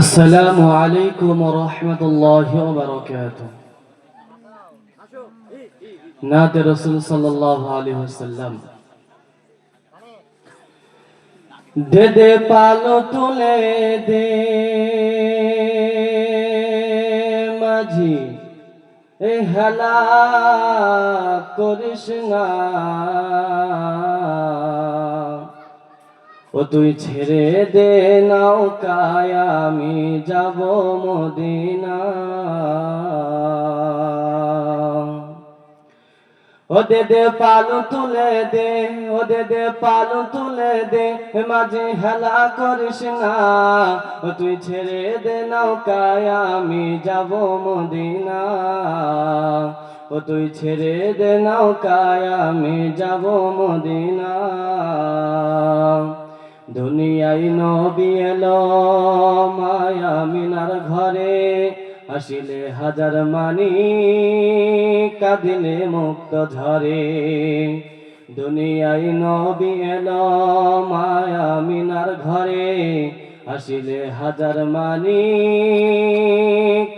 আসসালামু আলাইকুম রহমতুল্লাহ বারকাত নাতে রসুল সাল্লাহ আলী হাসাল্লাম দে দে পালো তুলে দে মাঝি। এ হেলা করিস না। ও তুই ছেড়ে দে নৌকায় আমি যাব মদিনা। ও দে দে পালু তুলে দে ও দে দে পালু তুলে দে মাঝে হেলা করিস না। ও তুই ছেড়ে দে নৌকায় আমি যাব মদিনা। ও তুই ছেড়ে দে নৌকায় আমি যাব মদিনা। দুনিয়ায় নবী এলো মায়া মিনার ঘরে। আসিলে হাজার মানি কাঁদিলে মুক্ত ঝরে। দুনিয়ায় নবী এলো মায়া মিনার ঘরে। আসিলে হাজার মানি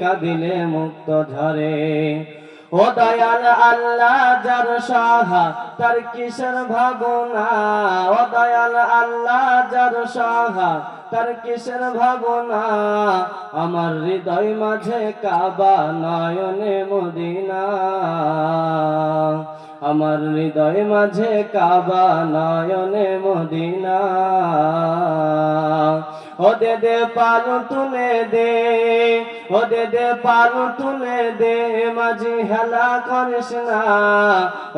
কাঁদিলে মুক্ত ঝরে। ও দয়াল আল্লাহ যার সাহা, তার কিসের ভাবনা ও দয়াল আল্লাহ যার সাহা। তার কিসের ভাবনা? আমার হৃদয় মাঝে কাবা নয়নে মদিনা। আমার হৃদয় মাঝে কাবা নয়নে মদিনা। ও দে দে পালু তুলে দে, ও দে দে পালু তুলে দে, মাঝি হেলা করিস না।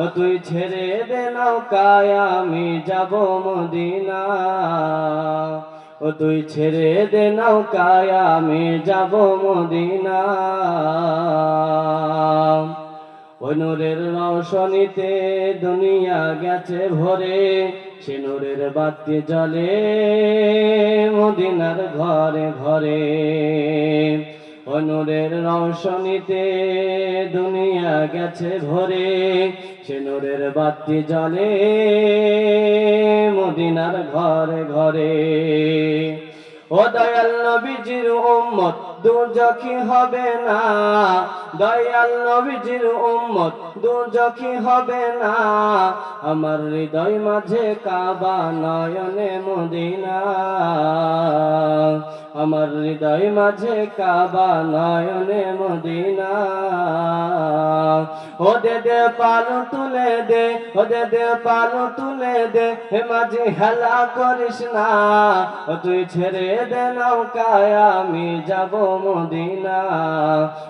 ও তুই ছেড়ে দে নৌকায়, আমি যাব মদিনা। ও তুই ছেড়ে দে নৌকায়, আমি যাব মদিনা ওই নূরের রৌশনীতে দুনিয়া গেছে ভরে, সে নূরের বাতি জলে মদিনার ঘরে ঘরে। ওই নূরের দুনিয়া গেছে ভরে, সে নূরের বাতি জলে মদিনার ঘরে ঘরে। ও দয়াল নবীজির উম্মত দুর্জখি হবে না। দয়াল নবীজির উম্মত দুর্জখি হবে না। আমার হৃদয় মাঝে কাবা নয়নে মদিনা। আমার হৃদয় মাঝে কাবা নয়নে মদিনা। ও দে দে পালু তুলে দে, ও দে দে পালু তুলে দে, হে মাঝে হেলা করিস না। ও তুই ছেড়ে দে নৌকায়, আমি যাব মদিনা।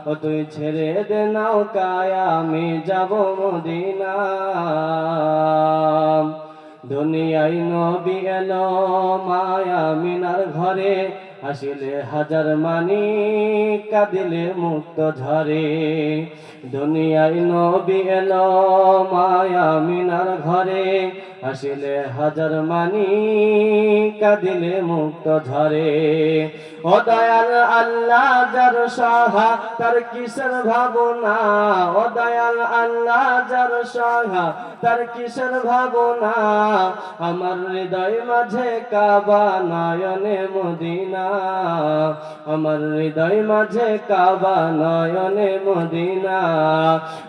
ও তুই ছেড়ে দে নৌকায়, আমি যাব মদিনা। দুনিয়ায় নবী এলো মায়া মিনার ঘরে, আসিলে হাজার মানি, কাঁদিলে মুক্ত ঝরে। দুনিয়ায় নবী এলো মায়া মিনার ঘরে আসিলে হাজার মানি, কাঁদিলে মুক্ত ঝরে। ও দয়াল আল্লাহ যার সাহা, তার কিসের ভাবনা? ও দয়াল আল্লাহ যার সাহা, তার কিসের ভাবনা? আমার হৃদয় মাঝে কাবা নয়নে মদিনা। আমার হৃদয় মাঝে কাবা নয়নে মদিনা।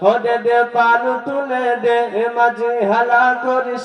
ও দে পালু তুলে দে মাঝে হালা করিস